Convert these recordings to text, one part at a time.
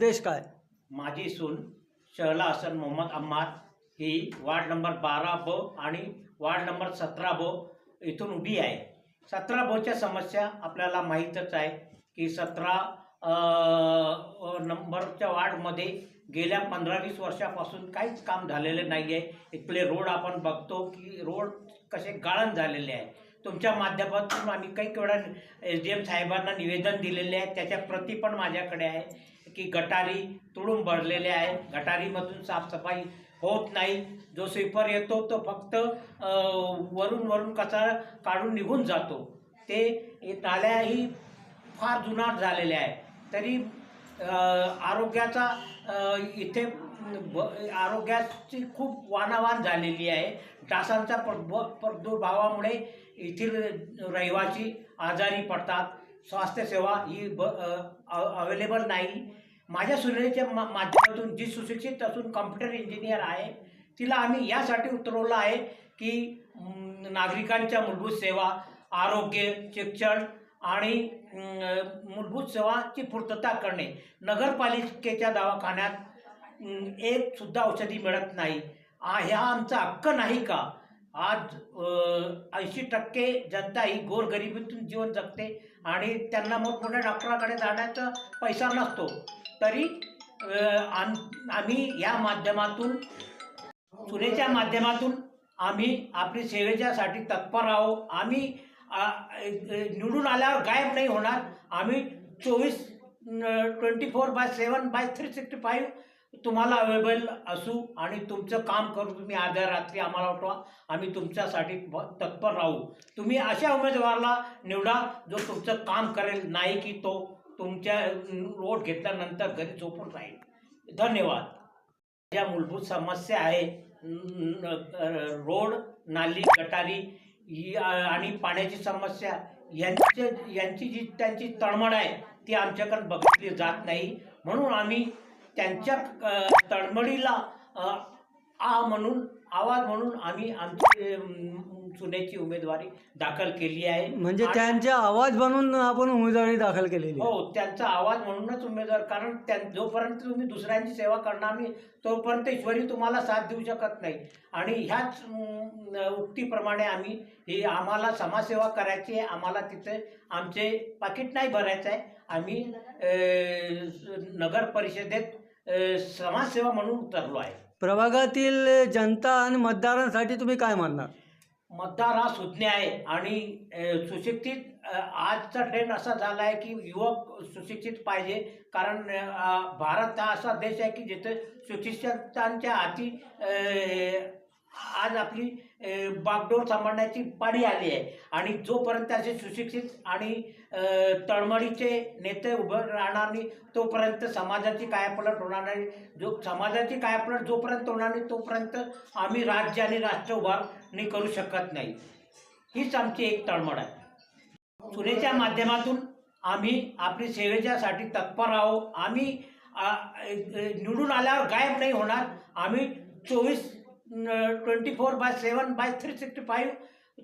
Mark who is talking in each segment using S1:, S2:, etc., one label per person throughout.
S1: उद्देश काय?
S2: माझी सून शहला हसन मोहम्मद अम्मार ही वार्ड नंबर बारा ब आणि वार्ड नंबर सतरा ब इथून उभी आहे. सतरा बोच्या समस्या आपल्याला माहीतच आहे की सतरा नंबरच्या वार्डमध्ये गेल्या पंधरा वीस वर्षापासून काहीच काम झालेलं नाही आहे इथले रोड आपण बघतो की रोड कसे गाळण झालेले आहे तुमच्या माध्यमातून आम्ही काही वेळा एस डी एम साहेबांना निवेदन दिलेले आहे. त्याच्या प्रती पण माझ्याकडे आहे. की गटारी तुडून भरलेले आहे. गटारीमधून साफसफाई होत नाही. जो स्वीपर येतो तो फक्त वरून वरून कचरा काढून निघून जातो. ते नाल्याही फार जुनाट झालेल्या आहे. तरी आरोग्याचा इथे आरोग्याची खूप वानावान झालेली आहे. डासांच्या प्रभ प्रादुर्भावामुळे येथील रहिवासी आजारी पडतात. स्वास्थ्यसेवा ही ब अवेलेबल नाही. माझ्या सुनेच्या मा माध्यमातून जी सुशिक्षित असून कम्प्युटर इंजिनियर आहे तिला आम्ही यासाठी उतरवलं आहे की नागरिकांच्या मूलभूत सेवा आरोग्य शिक्षण आणि मूलभूत सेवाची पूर्तता करणे. नगरपालिकेच्या दवाखान्यात एकसुद्धा एक सुद्धा औषधी मिळत नाही. ह्या आमचा हक्क नाही का? आज ऐंशी टक्के जनता ही गोरगरिबीतून जीवन जगते आणि त्यांना मोठमोठ्या डॉक्टराकडे जाण्याचा पैसा नसतो. तरी आम- आम्ही या माध्यमातून सुनेच्या माध्यमातून आम्ही आपली सेवेच्यासाठी तत्पर आहोत. आम्ही निवडून आल्यावर गायब नाही होणार. आम्ही चोवीस twenty four by seven by three sixty five तुम्हाला अवेलेबल असू आणि तुमचं काम करू तुम्ही अर्ध्या रात्री आम्हाला उठवा आम्ही तुमच्यासाठी ब- तत्पर राहू. तुम्ही अशा उमेदवाराला निवडा जो तुमचं काम करेल नाही की तो तुमच्या रोड घेतल्यानंतर घरी झोपून राहील. धन्यवाद. ज्या मूलभूत समस्या आहे रोड नाली गटारी ही आणि पाण्याची समस्या यांचे यांची जी त्यांची तळमळ आहे ती आमच्याकडे बघितली जात नाही. म्हणून आम्ही त्यांच्या तळमळीला आ म्हणून आवाज म्हणून आम्ही आमची सुनेची उमेदवारी दाखल केली आहे.
S1: म्हणजे
S2: आणि-
S1: त्यांचा आवाज बनवून आपण उमेदवारी दाखल केलेली आहे.
S2: हो त्यांचा आवाज म्हणूनच उमेदवार कारण त्या जोपर्यंत तुम्ही दुसऱ्यांची सेवा करणार नाही तोपर्यंत ईश्वरी तुम्हाला साथ देऊ शकत नाही. आणि ह्याच अं, उक्तीप्रमाणे आम्ही ही आम्हाला समाजसेवा करायची आहे. आम्हाला तिथे आमचे पाकिट नाही भरायचं आहे. आम्ही अं, नगर परिषदेत अं, समाजसेवा म्हणून उतरलो आहे.
S1: प्रभागातील जनता आणि मतदारांसाठी तुम्ही काय म्हणणार
S2: मतदार हा सुज्ञ आहे आणि अ, सुशिक्षित अ, आजचा ट्रेंड असा झाला आहे की युवक सुशिक्षित पाहिजे. कारण अ, भारत हा असा देश आहे की जिथे सुशिक्षितांच्या हाती अ, आज आपली अ, बागडोर सांभाळण्याची पाळी आली आहे. आणि जोपर्यंत असे सुशिक्षित आणि तळमळीचे नेते उभं राहणार नाही तोपर्यंत समाजाची कायापलट होणार नाही. जो समाजाची कायापलट जोपर्यंत होणार नाही तोपर्यंत आम्ही राज्य आणि राष्ट्र उभारणी करू शकत नाही. हीच आमची एक तळमळ आहे. सुनेच्या माध्यमातून आम्ही आपली सेवेच्यासाठी तत्पर आहोत. आम्ही निवडून आल्यावर गायब नाही होणार. आम्ही चोवीस twenty four by seven by three sixty five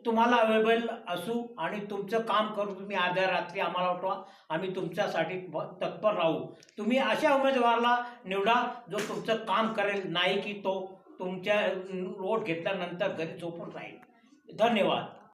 S2: तुम्हाला अवेलेबल असू आणि तुमचं काम करू तुम्ही अर्ध्या रात्री आम्हाला उठवा. आम्ही तुमच्यासाठी ब- तत्पर राहू. तुम्ही अशा उमेदवाराला निवडा जो तुमचं काम करेल नाही की तो तुमच्या रोड घेतल्यानंतर घरी झोपून राहील. धन्यवाद.